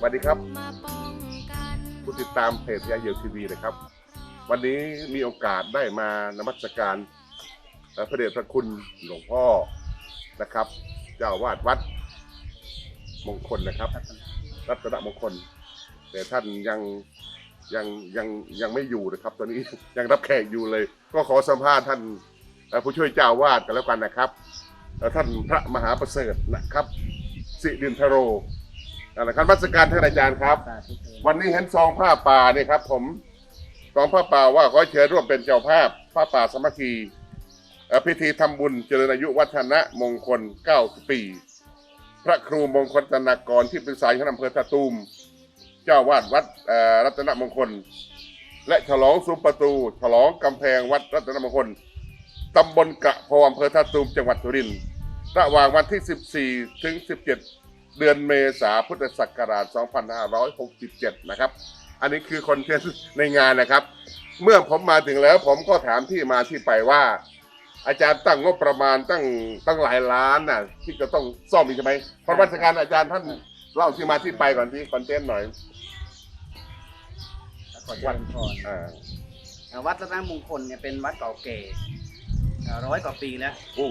สวัสดีครับผู้ติดตามเพจยาเหี่ยวทีวีนะครับ วันนี้มีโอกาสได้มานมัสการพระเดชพระคุณหลวงพ่อนะครับ เจ้าวาดวัดมงคลนะครับ รัตนมงคล แต่ท่านยังยังยังยังไม่อยู่นะครับ ตอนนี้ยังรับแขกอยู่เลย ก็ขอสัมภาษณ์ท่านผู้ช่วยเจ้าวาดกันแล้วกันนะครับ ท่านพระมหาประเสริฐนะครับ สิรินทโร เอาละครับมัสการท่านอาจารย์ครับสาธุเถิดวันนี้เห็นซองผ้าป่าเนี่ยครับ ผมซองผ้าป่าว่าขอเชิญร่วมเป็นเจ้าภาพผ้าป่าสามัคคีเอ่อพิธีทำบุญเจริญอายุวัฒนะมงคล 9 ปี พระครูมงคลตนากรที่ปรึกษาคณะอำเภอท่าตูม เจ้าวาดวัดเอ่อรัตนมงคล และฉลองซุ้มประตู ฉลองกำแพงวัดรัตนมงคลตำบลกะพออำเภอท่าตูมจังหวัดสุรินทร์ระหว่างวันที่ 14 ถึง 17 เดือนเมษาพุทธศักราช 2567 นะครับ อันนี้คือคอนเทนต์ในงานนะครับ เมื่อผมมาถึงแล้วผมก็ถามที่มาที่ไปว่า อาจารย์ตั้งงบประมาณตั้งตั้งหลายล้านน่ะที่จะต้องซ่อมอีกใช่ไหมเพราะราชการอาจารย์ท่านเล่าที่มาที่ไปก่อนที่คอนเทนต์หน่อยขอเจริญพรอ่าอ่าวัดรัตนมงคลเนี่ยเป็นวัดเก่าแก่อ่าร้อยกว่าปีแล้วอู้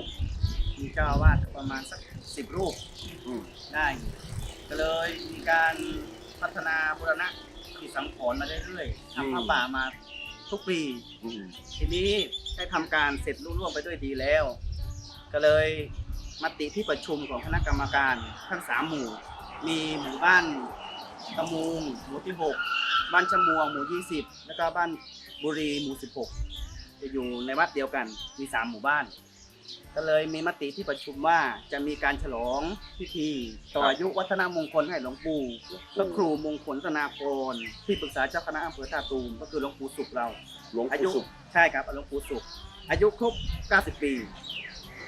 มีเจ้าอาวาสประมาณสัก สิบรูปอืมได้อยู่ก็เลยมีการพัฒนาบูรณะที่สังขรณ์มาเรื่อยๆทำผ้าป่ามาทุกปี อืมทีนี้ได้ทำการเสร็จรุ่ร่วงไปด้วยดีแล้ว ก็เลยมติที่ประชุมของคณะกรรมการทั้งสามหมู่ มีหมู่บ้านตะมูงหมู่ที่หกบ้านชะมวงหมู่ยี่สิบแล้วก็บ้านบุรีหมู่สิบหกจะอยู่ในวัดเดียวกันมีสามหมู่บ้าน ก็เลยมีมติที่ประชุมว่าจะมีการฉลองพิธีต่ออายุวัฒนมงคลให้หลวงปู่พระครูมงคลธนากรที่ปรึกษาเจ้าคณะอำเภอท่าตูมก็คือหลวงปู่สุขเราหลวงอาปู่ยุสุขใช่ครับหลวงปู่สุข อายุครบ 90 ปี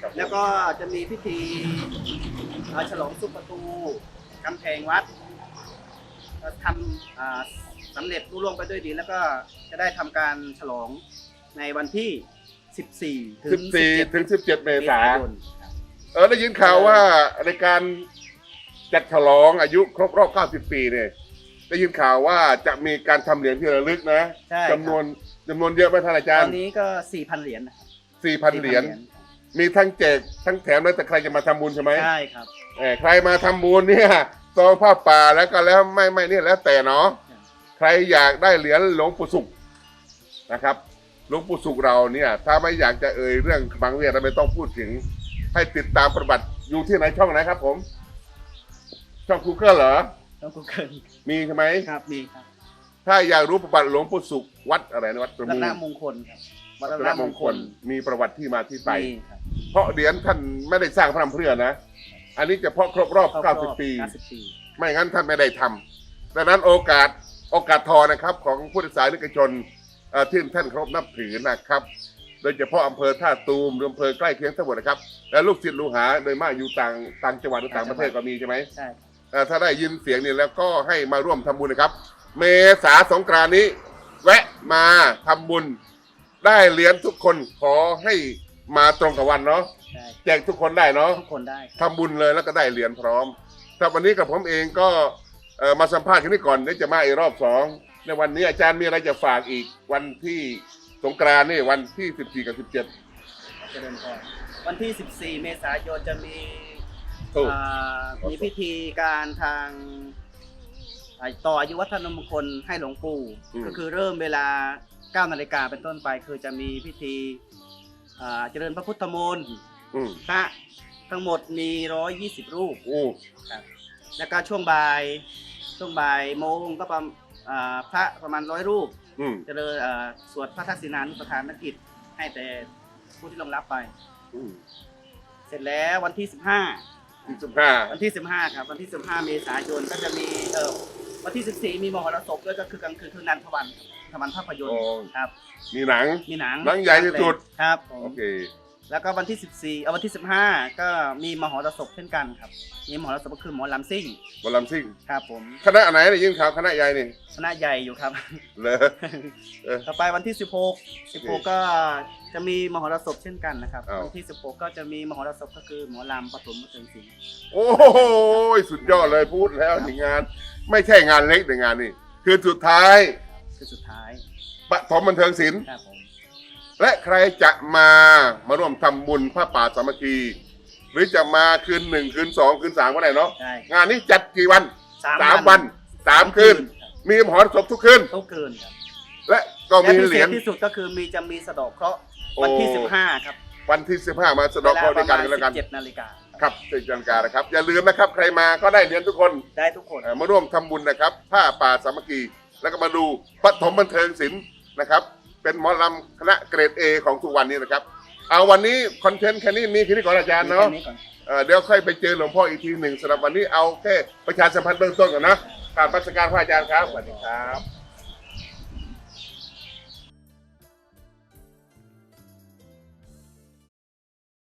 ครับผมแล้วก็จะมีพิธีเอ่อฉลองสุปประตูกำแพงวัดเอ่อทำอ่าสำเร็จรุ่ร่วงไปด้วยดี แล้วก็จะได้ทำการฉลองในวันที่ 14 ถึสิงบสี่17ถึงสิบเจ็ดเมเมษาษายนเออได้ยินข่าวว่าในการจัดฉลองอายุครบรอบ 90 ปีเนี่ยได้ยินข่าวว่าจะมีการทำเหรียญที่ระลึกนะใช่จำนวนจำนวนเยอะไหมท่านอาจารตย์ อนนี้ก็ 4,000 เหรียญนะครับ4,000 เหรียญ มีทั้งแจกทั้งแถมแล้วแต่ใครจะมาทำบุญใช่ไหมใช่ครับ เออใครมาทำบุญเนี่ยซองผ้าป่าแล้วก็แล้วไม่ไม่นี่แล้วแต่เนาะ ใครอยากได้เหรียญหลวงปู่สุขนะครับ หลวงปู่สุขเราเนี่ย ถ้าไม่อยากจะเอ่ยเรื่องบางเรื่องเราไม่ต้องพูดถึง ให้ติดตามประวัติอยู่ที่ไหนช่องไหนครับ ผม ช่องคูเกิลเหรอต้องกูเกินมีใช่ไหม ครับมีครับถ้าอยากรู้ประวัติหลวงปู่สุขวัดอะไรนะวัดประรัตมูลนมงคลครับวัดรัรัตตนนมมงงคคลลมีประวัติที่มาที่ไป มีครับ เพราะเหรียญท่านไม่ได้สร้างพระนำเพรื่อนะ อันนี้เฉพาะครบรอบครบรอบ 90 ปี 90 ปี ไม่งั้นท่านไม่ได้ทำดังนั้นโอกาสโอกาสทองนะครับของผู้ศาสนิกชนเอ่อ ที่ท่านเคารพนับถือนะครับ โดยเฉพาะอำเภอท่าตูมหรืออำเภอใกล้เคียงทั้งหมดนะครับ และลูกศิษย์ลูกหาโดยมากอยู่ต่างต่างจังหวัดหรือต่างประเทศก็มีใช่ไหมใช่เอ่อถ้าได้ยินเสียงนี้แล้วก็ให้มาร่วมทำบุญนะครับ เมษาสงกรานต์นี้ แวะมาทำบุญ ได้เหรียญทุกคนขอให้มาตรงกับวันเนาะใช่แจกทุกคนได้เนาะ ทุกคนได้ทำบุญเลยแล้วก็ได้เหรียญพร้อมครับวันนี้กับผมเองก็เอ่อมาสัมภาษณ์กันนี้ก่อนเดี๋ยวจะมาอีกรอบสอง ในวันนี้อาจารย์มีอะไรจะฝากอีกวันที่สงกรานต์นี่วันที่ 14 กับ 17 เจริญพรวันที่ 14 เมษายนจะมีถูก อ่ามีพิธีการทางอ่าต่ออายุวัฒนมงคลให้หลวงปู่ก็คือเริ่มเวลา 9 นาฬิกาเป็นต้นไป คือจะมีพิธีอ่าเจริญพระพุทธมนต์อืมพระทั้งหมดมี 120 รูปโอ้ครับแล้วก็ช่วงบ่ายช่วงบ่ายโมงก็ประมาณ อ่าพระประมาณร้อยรูป อืมเจริญอ่าสวดพระทักษิณานุปทานกิจให้แต่ผู้ที่ลงรับไป อืมเสร็จแล้ววันที่ที่สิบห้า15 วันที่ 15 ครับ วันที่ 15 เมษายนก็จะมีเออวันที่ 14 มีมหรสพด้วยก็คือกลางคืนคือนันทวันทวันภาพยนตร์ครับ มีหนัง มีหนังหนังใหญ่ที่สุด ครับผม โอเค แล้วก็วันที่ 14เอาวันที่ 15 ก็มีมหรสพเช่นกันครับ มีมหรสพก็คือหมอลำซิ่งบอลลัมซิ่ง ครับผม คณะไหนเนี่ยยิ่งข่าวคณะใหญ่นี่คณะใหญ่อยู่ครับ เลยเออต่อไปวันที่ 16 16 ก็จะมีมหรสพเช่นกันนะครับ อ้าว วันที่ 16 ก็จะมีมหรสพก็คือหมอลำปฐมบันเทิงศิลป์โอ้โหสุดยอดเลยพูดแล้วถึงงาน ไม่ใช่งานเล็กแต่งานนี่คือสุดท้ายคือสุดท้ายปฐมบันเทิงศิลป์ ครับผม และใครจะมามาร่วมทำบุญพระป่าสามัคคี หรือจะมาคืนหนึ่งคืนสองคืนสามก็ได้เนาะใช่งานนี้จัดกี่วันสามสามวันสามคืนมีมหรสพทุกคืน ทุกคืนครับและก็และมีพิเหเศรียษญ ที่สุดก็คือมีจะมีสะเดอกเคราะห์วันที่ โอ้ 15 ครับวันที่สิบห้ามาสะเดอกเคราะห์ด้วยกันกันแล้วกัน 17นาฬิกาครับเจจันการนะครับ อย่าลืมนะครับ ใครมาก็ได้เหรียญทุกคนได้ทุกคน เอ่อมาร่วมทำบุญนะครับ ผ้าป่าสามัคคี แล้วก็มาดูปฐมบันเทิงศิลป์นะครับ เป็นหมอลำคณะเกรด A ของทุกวันนี้นะครับ เอาวันนี้คอนเทนต์แค่นี้มีแค่นี้ก่อนอาจารย์เนาะมีแค่ก่อนเอ่อเดี๋ยวค่อยไปเจอหลวงพ่ออีกทีหนึ่งสำหรับวันนี้เอาแค่ประชาสัมพันธ์เบื้องต้นก่อนนะกรารปัสการพระอาจารย์ครับสวัสดีครับ